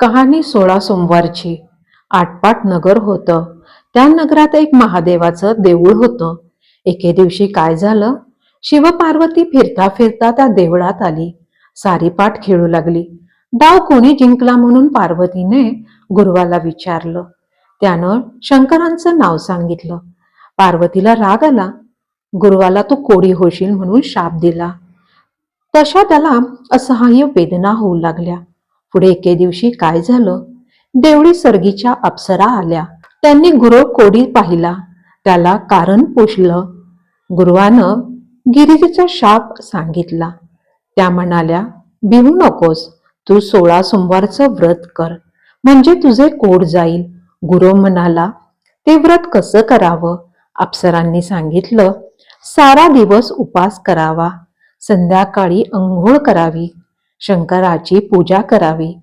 कहाणी सोळा सोमवारची. आटपाट नगर होतं. त्या नगरात एक महादेवाचं देऊळ होतं. एके दिवशी काय झालं? शिवपार्वती फिरता फिरता त्या देवळात आली. सारी पाठ खेळू लागली. डाव कोणी जिंकला म्हणून पार्वतीने गुरुवाला विचारलं. त्यानं शंकरांचं नाव सांगितलं. पार्वतीला राग आला. गुरुवाला तू कोडी होशील म्हणून शाप दिला. तशा त्याला असहाय्य वेदना होऊ लागल्या. पुढे एके दिवशी काय झालं? देवळी सर्गीच्या अप्सरा आल्या. त्यांनी गुरु कोडी पाहिला. त्याला कारण पोषलं. गुरुवानं गिरिजीचा शाप सांगितला. त्या म्हणाल्या भिवू नकोस. तू सोळा सोमवारचं व्रत कर. म्हणजे तुझे कोड जाईल. गुरु म्हणाला ते व्रत कसं करावं? अप्सरांनी सांगितलं सारा दिवस उपास करावा. संध्याकाळी अंघोळ करावी. शंकराची पूजा करावी.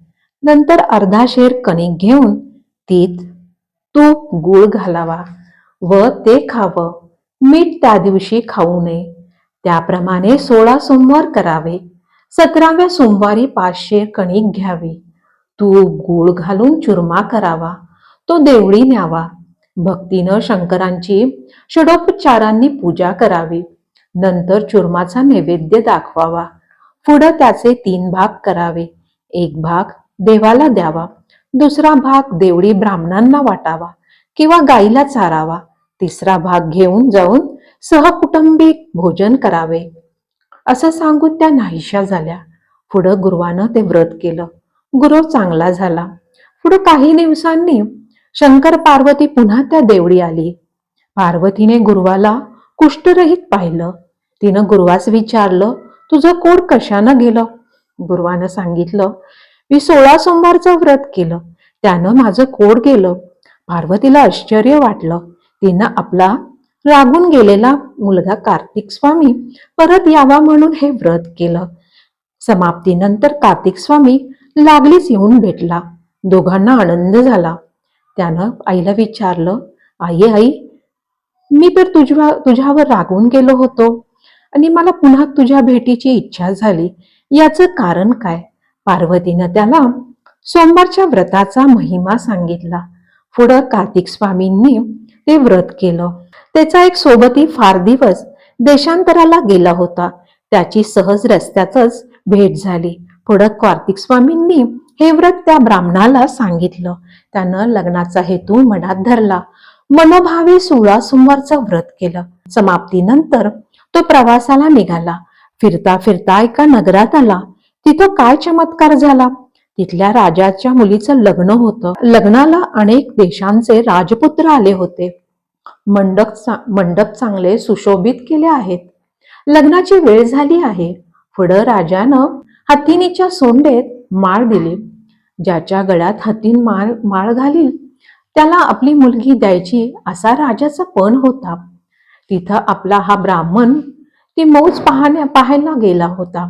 नंतर अर्धा शेर कणिक घेऊन तीत तूप गुळ घालावा व ते खावं. मीठ त्या दिवशी खाऊ नये. त्याप्रमाणे सोळा सोमवार करावे. सतराव्या सोमवारी पाचशे कणिक घ्यावी. तूप गूळ घालून चुरमा करावा. तो देवळी न्यावा. भक्तीनं शंकरांची षडोपचारांनी पूजा करावी. नंतर चुरमाचा नैवेद्य दाखवावा. पुढं त्याचे तीन भाग करावे. एक भाग देवाला द्यावा दुसरा भाग देवळी ब्राह्मणांना वाटावा किंवा गाईला चारावा तिसरा भाग घेऊन जाऊन सहकुटुंबिक भोजन करावे. असं सांगून त्या नाहीशा झाल्या. पुढं गुरुवानं ते व्रत केलं. गुरु चांगला झाला. पुढं काही दिवसांनी शंकर पार्वती पुन्हा त्या देवळी आली. पार्वतीने गुरुवाला कुष्ठरहित पाहिलं. तिनं गुरुवास विचारलं तुझं कोड कशानं गेलं? गुरुवानं सांगितलं. मी सोळा सोमवारचं व्रत केलं. त्यानं माझं कोड गेलं. पार्वतीला आश्चर्य वाटलं. तिनं आपला रागून गेलेला मुलगा कार्तिक स्वामी परत यावा म्हणून हे व्रत केलं. समाप्तीनंतर कार्तिक स्वामी लागलीच येऊन भेटला. दोघांना आनंद झाला. त्यानं आईला विचारलं आई आई मी तर तुझ्या तुझ्यावर रागून गेलो होतो. आणि मला पुन्हा तुझ्या भेटीची इच्छा झाली. याचं कारण काय? पार्वतीनं त्याला सोमवारच्या व्रताचा महिमा सांगितला. पुढं कार्तिक स्वामींनी ते व्रत केलं. त्याचा एक सोबती फार दिवस देशांतराला गेला होता. त्याची सहज रस्त्यातच भेट झाली. पुढं कार्तिक स्वामींनी हे व्रत त्या ब्राह्मणाला सांगितलं. त्यानं लग्नाचा हेतू मनात धरला. मनोभावे सोळा सोमवारचं व्रत केलं. समाप्तीनंतर तो प्रवासाला निघाला. फिरता फिरता एका नगरात आला. तिथं काय चमत्कार झाला? तिथल्या राजाच्या मुलीचं लग्न होतं. लग्नाला अनेक देशांचे राजपुत्र आले होते. मंडप चा- मंडप चांगले सुशोभित केले आहेत. लग्नाची वेळ झाली आहे. पुढं राजानं हत्तीनीच्या सोंडेत माळ दिली. ज्याच्या गळ्यात हत्तीन माळ माळ घालील. त्याला आपली मुलगी द्यायची असा राजाचा पण होता. तिथं आपला हा ब्राह्मण ती मौज पाहण्या पाहायला गेला होता.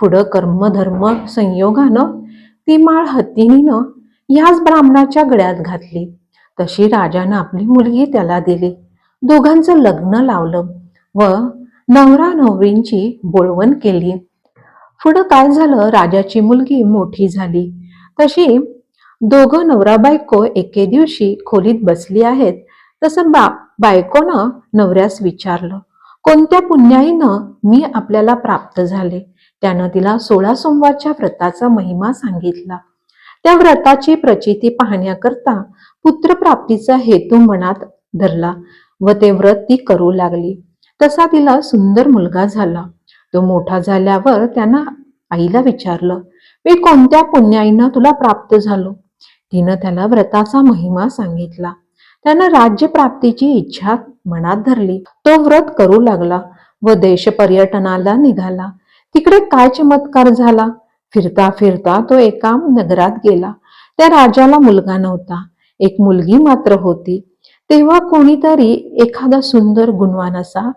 पुढं कर्मधर्म संयोगानं ती माळ हत्तीनीनं ह्याच ब्राह्मणाच्या गळ्यात घातली. तशी राजानं आपली मुलगी त्याला दिली. दोघांचं लग्न लावलं व नवरा नवरींची बोळवण केली. पुढं काय झालं? राजाची मुलगी मोठी झाली. तशी दोघं नवरा बायको एके दिवशी खोलीत बसली आहेत. तसं बा बायकोनं नवऱ्यास विचारलं कोणत्या पुण्याईनं मी आपल्याला प्राप्त झाले? त्यानं तिला सोळा सोमवारच्या व्रताचा महिमा सांगितला. त्या व्रताची प्रचिती पाहण्याकरता पुत्रप्राप्तीचा हेतू मनात धरला व ते व्रत ती करू लागली. तसा तिला सुंदर मुलगा झाला. तो मोठा झाल्यावर त्यानं आईला विचारलं मी कोणत्या पुण्याईनं तुला प्राप्त झालो? तिनं त्याला व्रताचा महिमा सांगितला. त्यानं राज्य प्राप्तीची इच्छा मनात धरली. तो व्रत करू लागला व देश पर्यटनाला निघाला. तिकडे काय चमत्कार झाला? फिरता फिरता तो एका नगरात गेला. त्या राजाला मुलगा नव्हता. एक मुलगी मात्र होती. तेव्हा कोणीतरी एखादा सुंदर गुणवान असा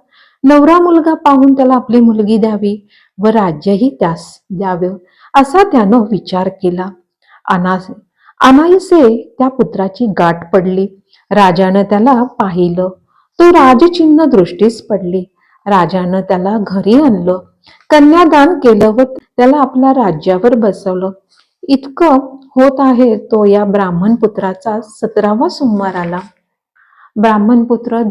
नवरा मुलगा पाहून त्याला आपली मुलगी द्यावी व राज्यही त्यास द्यावे असा त्यानं विचार केला. अनास अनायसे त्या पुत्राची गाठ पडली. राजानं त्याला पाहिलं. तो राजचिन्ह दृष्टीस पडली. राजानं त्याला घरी आणलं. कन्यादान केलं व त्याला आपल्या राज्यावर बसवलं. इतकं होत आहे तो या ब्राह्मण पुत्राचा सतरावा सोमवार आला. ब्राह्मण पुत्र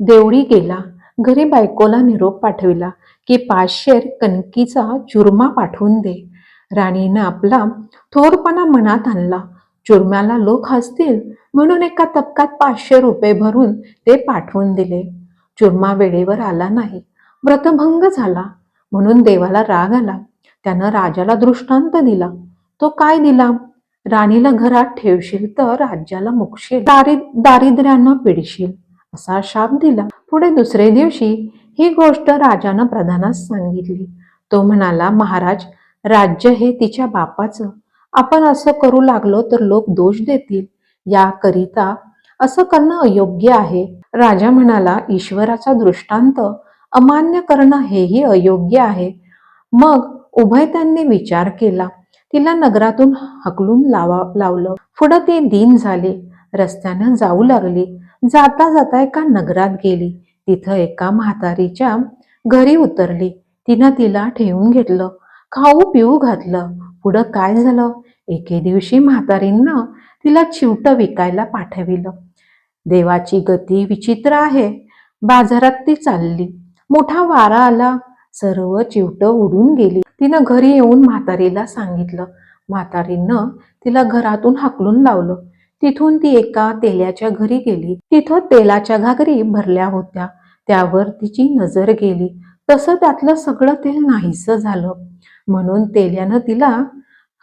देवळी गेला. घरी बायकोला निरोप पाठविला की पाचशेर कणकीचा चुरमा पाठवून दे. राणीनं आपला थोरपणा मनात आणला. चुरम्याला लोक हसतील म्हणून एका तपकात पाचशे रुपये भरून ते पाठवून दिले. चुरमा वेळेवर आला नाही. व्रतभंग झाला. म्हणून देवाला राग आला. त्यानं राजाला दृष्टांत दिला. तो काय दिला? राणीला घरात ठेवशील तर राज्याला मुकशील दारि दारिद्र्यानं पिडशील. असा शाप दिला. पुढे दुसरे दिवशी ही गोष्ट राजानं प्रधानास सांगितली. तो म्हणाला महाराज राज्य हे तिच्या बापाचं. आपण असं करू लागलो तर लोक दोष देतील. याकरिता असं करणं अयोग्य आहे. राजा म्हणाला ईश्वराचा दृष्टांत अमान्य करणं हेही अयोग्य आहे. मग उभय त्यांनी विचार केला. तिला नगरातून हकलून लावा लावलं. पुढं ते दिन झाले. रस्त्यानं जाऊ लागली. जाता जाता एका नगरात गेली. तिथं एका म्हातारीच्या घरी उतरली. तिनं तिला ठेवून घेतलं. खाऊ पिऊ घातलं. पुढं काय झालं? एके दिवशी म्हातारीनं तिला चिवटं विकायला पाठविलं. देवाची गती विचित्र आहे. बाजारात ती चालली. मोठा वारा आला. सर्व चिवटं उडून गेली. तिनं घरी येऊन म्हातारीला सांगितलं. म्हातारीनं तिला घरातून हाकलून लावलं. तिथून ती एका तेल्याच्या घरी गेली. तिथं तेलाच्या घागरी भरल्या होत्या. त्यावर तिची नजर गेली. तसं त्यातलं सगळं तेल नाहीसं झालं. म्हणून तेल्यानं तिला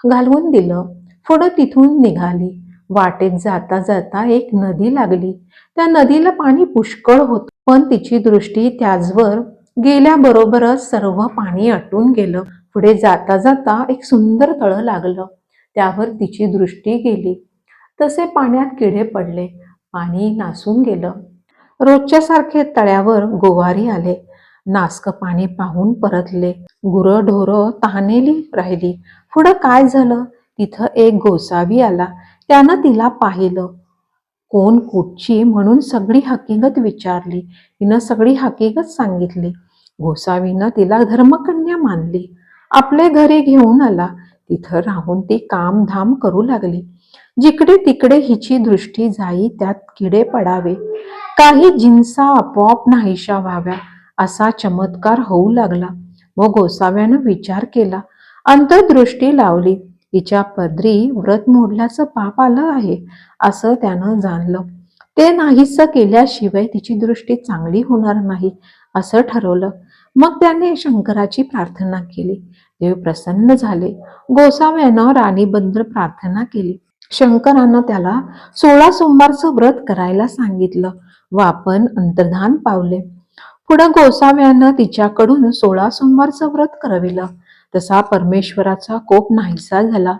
घालवून दिलं. पुढं तिथून निघाली. वाटेत जाता जाता एक नदी लागली. त्या नदीला पाणी पुष्कळ होत. पण तिची दृष्टी त्याचवर गेल्याबरोबरच सर्व पाणी आटून गेलं. पुढे जाता जाता एक सुंदर तळं लागलं. त्यावर तिची दृष्टी गेली. तसे पाण्यात किडे पडले. पाणी नासून गेलं. रोजच्या सारखे तळ्यावर गोवारी आले. नासक पाणी पाहून परतले. गुरं ढोरं तहानेली राहिली. पुढं काय झालं? तिथं एक गोसावी आला. त्यानं तिला पाहिलं. कोण कुठची म्हणून सगळी हकीकत विचारली. तिनं सगळी हकीकत सांगितली. गोसावीनं तिला धर्मकन्या मानली. आपले घरी घेऊन आला. तिथं राहून ती काम धाम करू लागली. जिकडे तिकडे हिची दृष्टी जाई त्यात किडे पडावे. काही जिन्सा आपोआप नाहीशा व्हाव्या. असा चमत्कार होऊ लागला. व गोसाव्यानं विचार केला. अंतर्दृष्टी लावली. तिच्या पदरी व्रत मोडल्याचं पाप आलं आहे असं त्यानं जाणलं. ते नाहीसं केल्याशिवाय तिची दृष्टी चांगली होणार नाही असं ठरवलं. मग त्याने शंकराची प्रार्थना केली. देव प्रसन्न झाले. गोसाव्यानं राणीबद्दल प्रार्थना केली. शंकरानं त्याला सोळा सोमवारचं व्रत करायला सांगितलं. व आपण अंतर्धान पावले. पुढं गोसाव्यानं तिच्याकडून सोळा सोमवारचं व्रत करविलं. तसा परमेश्वराचा कोप नाहीसा झाला.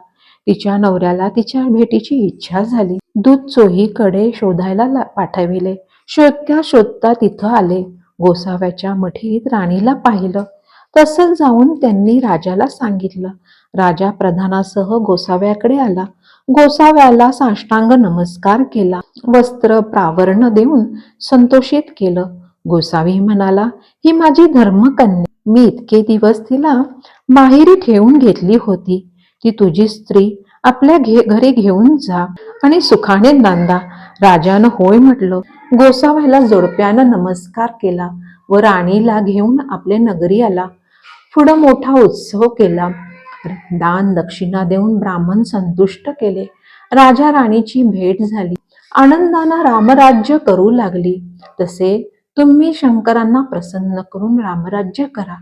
तिच्या नवऱ्याला तिच्या भेटीची इच्छा झाली. दूध चोहीकडे शोधायला पाठविले. शोधता शोधता तिथं आले. गोसाव्याच्या मठीत राणीला पाहिलं. तसं जाऊन त्यांनी राजाला सांगितलं. राजा प्रधानासह गोसाव्याकडे आला. गोसाव्याला साष्टांग नमस्कार केला. वस्त्र प्रावरण देऊन संतोषित केलं. गोसावी म्हणाला ही माझी धर्मकन्या. मी इतके दिवस तिला माहेरी ठेवून घेतली होती. ती तुझी स्त्री आपल्या घे घरी घेऊन जा आणि सुखाने नांदा. राजानं होय म्हटलं. गोसाव्याला जोडप्यानं नमस्कार केला व राणीला घेऊन आपल्या नगरी आला पुढं मोठा उत्सव केला. दान दक्षिणा देऊन ब्राह्मण संतुष्ट केले. राजा राणीची भेट झाली. आनंदानं रामराज्य करू लागली. तसे तुम्ही शंकरांना प्रसन्न करून रामराज्य करा.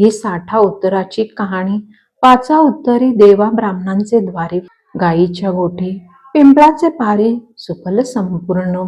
ही साठा उत्तराची कहाणी पाचा उत्तरी देवा ब्राह्मणांचे द्वारे. गायीच्या गोठी पिंपळाचे पारे सुफल संपूर्ण.